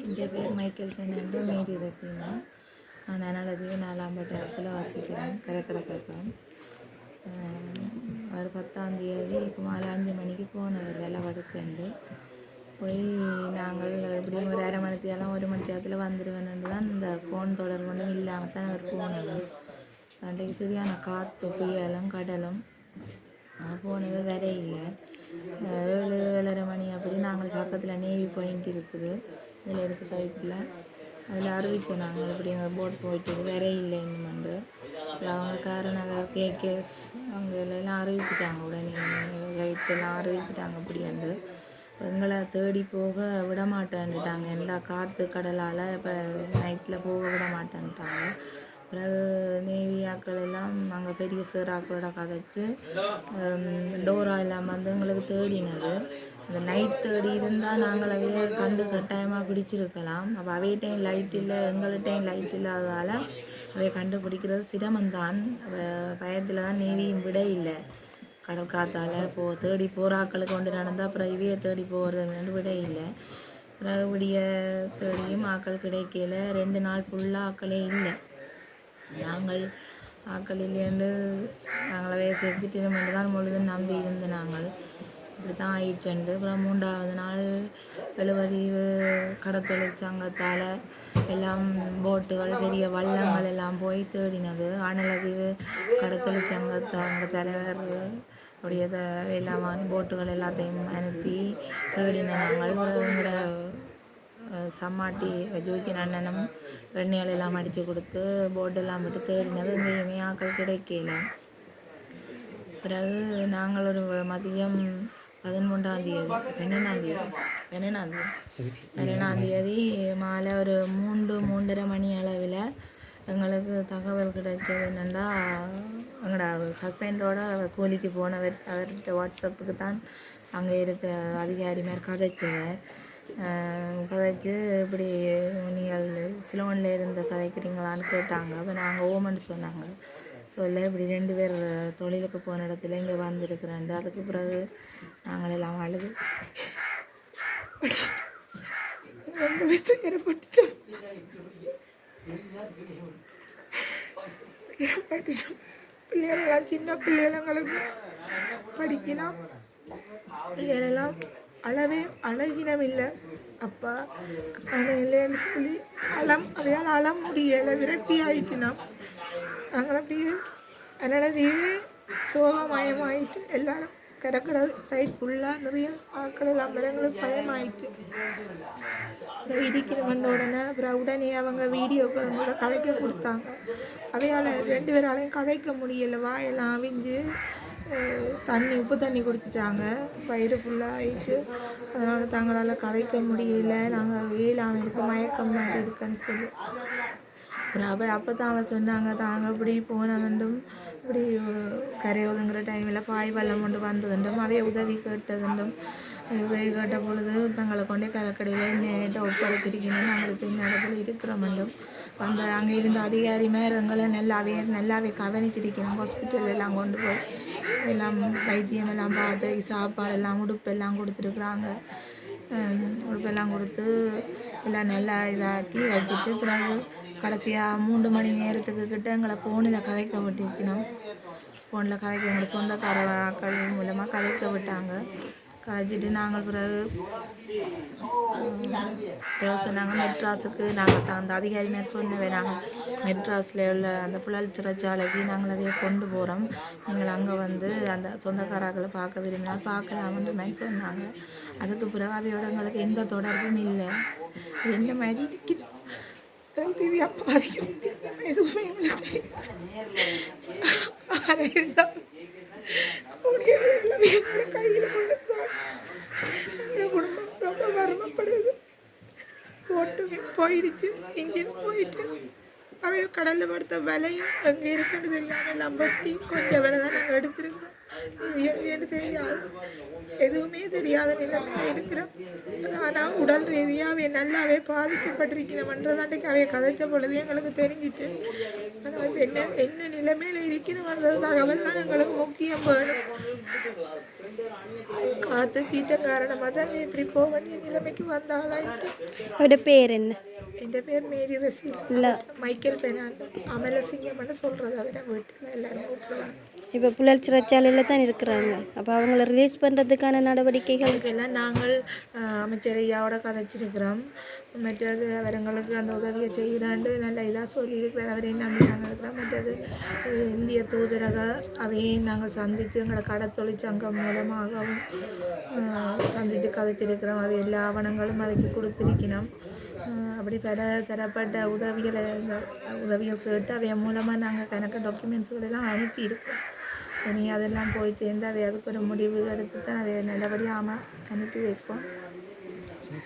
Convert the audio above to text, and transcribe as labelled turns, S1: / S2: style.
S1: என் பேர் மைக்கேல் பெண்ணு மேடி ரசீனா நான் நனலதியும் நாலாம் பட்டத்தில் வசிக்கிறேன் கரைக்கடை பக்கம் ஒரு பத்தாம் மாலை அஞ்சு மணிக்கு போனவர் வேலை வடுக்கண்டு. போய் நாங்கள் எப்படியும் ஒரு அரை மணி தேதியெல்லாம் ஒரு மணி தேதியில் வந்துடுவேன்னு தான் இந்த ஃபோன் தொடர்பு இல்லாமல் தான் அவர் போனவர் அன்றைக்கு சரியான காற்று புயலும் கடலும் போனது வேற இல்லை ஏழு ஏழரை மணி அப்படி நாங்கள் பக்கத்தில் நேவி பாயிண்ட் இருக்குது. இதில் இருக்குது சைட்டில். அதில் அறிவித்தோம் நாங்கள் இப்படி எங்கள் போட் போயிட்டு வேற இல்லை இன்னுமெண்டு அப்புறம் அவங்க காரநகர் கேகேஎஸ் அவங்க எல்லாம் அறிவிச்சிட்டாங்க உடனே. கைட்ஸ் எல்லாம் அறிவிச்சிட்டாங்க அப்படி வந்து. எங்களை தேடி போக விட மாட்டேன்ட்டாங்க எல்லா காற்று கடலால் இப்போ நைட்டில் போக விட மாட்டேன்ட்டாங்க பிறகு நேவி ஆக்கள் எல்லாம் அங்கே பெரிய சேராக்களோட கதைச்சு டோரா எல்லாம் வந்து எங்களுக்கு தேடினது. அந்த நைட் தேடி இருந்தால் நாங்கள் அவைய கண்டு கட்டாயமாக பிடிச்சிருக்கலாம். அப்போ அவையிட்டையும் லைட் இல்லை எங்கள்கிட்டையும் லைட் இல்லாததால் அவைய கண்டுபிடிக்கிறது சிரமந்தான் பயத்தில் தான் நேவியும் விட இல்லை. கடல் காத்தால் போ தேடி போராக்களுக்கு கொண்டு நடந்தால் அப்புறம் இவைய தேடி போகிறது விட இல்லை. பிறகு விடிய தேடியும் ஆக்கள் கிடைக்கல. ரெண்டு நாள் ஃபுல்லாக ஆக்களே இல்லை. நாங்கள் ஆக்கள் இல்லைன்னு நாங்களவே செத்துட்டு மட்டும் தான் முழுதும் நம்பி இருந்த நாங்கள் இப்படி தான் ஆயிட்டுண்டு. அப்புறம் மூன்றாவது நாள் எழுவதீவு கடத்தொழிற்சங்கத்தால் எல்லாம் போட்டுகள் பெரிய வள்ளங்கள் எல்லாம் போய் தேடினது. அனலதீவு கடத்தொழிற்சங்கத்தாங்க தலைவர் உடைய எல்லாம் போட்டுகள் எல்லாத்தையும் அனுப்பி தேடின நாங்கள். எங்களோட சம்மாட்டி ஜோக்கி அண்ணனும் எண்ணெய்கள் எல்லாம் அடித்து கொடுத்து போட்டெல்லாம் விட்டு தேடினது. எங்கேயுமே ஆக்கள் கிடைக்கல. பிறகு நாங்கள் ஒரு மதியம் பதிமூன்றாம் தேதி பன்னெண்டாம் தேதி பன்னெண்டாம் தேதி. பன்னெண்டாம் தேதி மாலை ஒரு மூன்று மூன்றரை மணி அளவில் எங்களுக்கு தகவல் கிடைச்சது என்னென்னா எங்களோட ஹஸ்பண்டோட கூலிக்கு போனவர் அவர்கிட்ட வாட்ஸ்அப்புக்கு தான் அங்கே இருக்கிற அதிகாரி மாதிரி கதைச்சவர் கதைச்சு இப்படி நீங்கள் சிலோனில் இருந்து கதைக்கிறீங்களான்னு கேட்டாங்க. அப்போ நாங்கள் ஓமன் சொன்னாங்க. சொல்ல இப்படி ரெண்டு பேர் தொழிலுக்கு போன இடத்துல இங்கே வந்திருக்கிறேன் அதுக்கு பிறகு நாங்கள் எல்லாம் அழுது. ரொம்ப வச்சு பிள்ளைகளெல்லாம் சின்ன பிள்ளைகளுங்களுக்கு படிக்கணும். பிள்ளைகளெல்லாம் அளவே அழகினம் இல்லை அப்பா நாங்கள் இல்லைன்னு சொல்லி அளம் அவையால் அளம் முடியலை. விரக்தி ஆயிட்டுனா நாங்கள் அப்படியே அதனால் தீவே சோகமயமாயிட்டு எல்லாரும் கிடக்கிற சைட் ஃபுல்லாக நிறைய ஆட்கள் எல்லாம் எங்களுக்கு பயமாயிட்டு அப்புறம் இடிக்கிற வந்த உடனே அப்புறம் உடனே அவங்க வீடியோக்கள் அவங்களோட கதைக்க கொடுத்தாங்க அவையால் ரெண்டு பேராலையும் கதைக்க முடியலை வாயெல்லாம் அவிஞ்சு தண்ணி உப்பு தண்ணி குடிச்சிட்டாங்க வயிறு ஃபுல்லாக ஆகிட்டு அதனால் தங்களால் கதைக்க முடியல நாங்கள் வேளாண் இருக்க மயக்கம் மாதிரி இருக்குன்னு சொல்லி அப்புறம் அப்போ அப்போ தான் அவன் சொன்னாங்க தாங்க இப்படி போனதுண்டும் இப்படி ஒரு கரை ஒதுங்குற டைமில் பாய் வெள்ளம் கொண்டு வந்ததுண்டும் அவைய உதவி கேட்டதுண்டும் உதவி கேட்ட பொழுது தங்களை கொண்டே கரக்கடையில் நேட்டாக ஒப்படைச்சிருக்கீங்க? நாங்கள் இப்போ நடப்பில் இடத்துல இருக்கிறோமெண்டும் அந்த அங்கே இருந்த அதிகாரி மேரங்களை நல்லாவே நல்லாவே கவனிச்சிருக்கணும். ஹாஸ்பிட்டல் எல்லாம் கொண்டு போய் எல்லாம் வைத்தியம் எல்லாம் பார்த்து சாப்பாடு எல்லாம் உடுப்பெல்லாம் கொடுத்துருக்குறாங்க. உடுப்பெல்லாம் கொடுத்து எல்லாம் நல்லா இதாக்கி வச்சுட்டு பிறகு கடைசியாக மூன்று மணி நேரத்துக்கு கிட்ட எங்களை ஃபோனில் கதைக்க விட்டுச்சினோம் ஃபோனில் கதைக்க எங்களை சொந்தக்காரர்கள் மூலமாக கதைக்க விட்டாங்க. கதைச்சிட்டு நாங்கள் பிறகு பிறகு சொன்னாங்க மெட்ராஸுக்கு நாங்கள் அந்த அதிகாரி மாதிரி சொன்னவே நாங்கள் மெட்ராஸில் உள்ள அந்த புழல் சிறைச்சாலைக்கு நாங்கள் அதையே கொண்டு போகிறோம் நீங்கள் அங்கே வந்து அந்த சொந்தக்காரர்களை பார்க்க விரும்பினால் பார்க்கலாம்ன்ற மாதிரி சொன்னாங்க. அதுக்கு பிறகு அவையோட எங்களுக்கு எந்த தொடர்பும் இல்லை. என்ன மாதிரி இருக்குது ரீதியாக பாதிக்கும் எதுவுமே எங்களுக்கு தெரியாது கையில் குடும்பம் ரொம்ப வருமப்படுது போட்டு போயிடுச்சு இன்ஜின் போயிட்டு அவைய கடலில் படுத்த விலையும் அங்கே இருக்குன்னு தெரியாமல் நம்பி கொஞ்சம் விலை தான் நாங்கள் எடுத்துருக்கோம் எப்படின்னு தெரியாது எதுவுமே தெரியாத நிலைமையில இருக்கிறோம் ஆனால் உடல் ரீதியாக நல்லாவே பாதிக்கப்பட்டிருக்கிறோம்ன்றதாண்டைக்கு அவைய கதைச்ச பொழுது எங்களுக்கு தெரிஞ்சிட்டு ஆனால் இப்ப என்ன? என்ன நிலைமையில இருக்கிறோம்ன்றது தகவல் தான் எங்களுக்கு முக்கியம் வேணும் காற்று சீட்டம் காரணமாக தான் இப்படி போக வேண்டிய நிலைமைக்கு வந்தாலாயிட்டு
S2: பேர் என்ன
S1: என் பேர் மேரி ரசி
S2: இல்லை
S1: மைக்கேல் பெனாண்டு அமலசிங்கம்னு சொல்கிறது அவரை வீட்டில் எல்லாரும்
S2: இப்போ புலல் சிறைச்சாலையில் தான் இருக்கிறாங்க. அப்போ அவங்கள ரிலீஸ் பண்ணுறதுக்கான நடவடிக்கைகள்?
S1: நாங்கள் அஹ், அமைச்சர் ஐயாவோட கதைச்சிருக்கிறோம். மற்றது அவர்களுக்கு அந்த உதவியை செய்கிறாண்டு நல்ல இதாக சொல்லியிருக்கிறார். அவரை நம்பி நாங்கள் இருக்கிறோம் மற்றது இந்திய தூதரக அவையை நாங்கள் சந்தித்து எங்களை கடை தொழிற்சங்கம் மூலமாகவும் சந்தித்து கதைச்சிருக்கிறோம். அவை எல்லா ஆவணங்களும் அதுக்கு கொடுத்துருக்கணும். அப்படி பல தரப்பட்ட உதவிகளை உதவிகள் கேட்டு அவை மூலமாக நாங்கள் கணக்கு டாக்குமெண்ட்ஸ்களெல்லாம் அனுப்பியிருக்கோம். இனி அதெல்லாம் போய் சேர்ந்து அவை அதுக்கு ஒரு முடிவு எடுத்து தான் அவை நல்லபடியாக அனுப்பி வைப்போம்.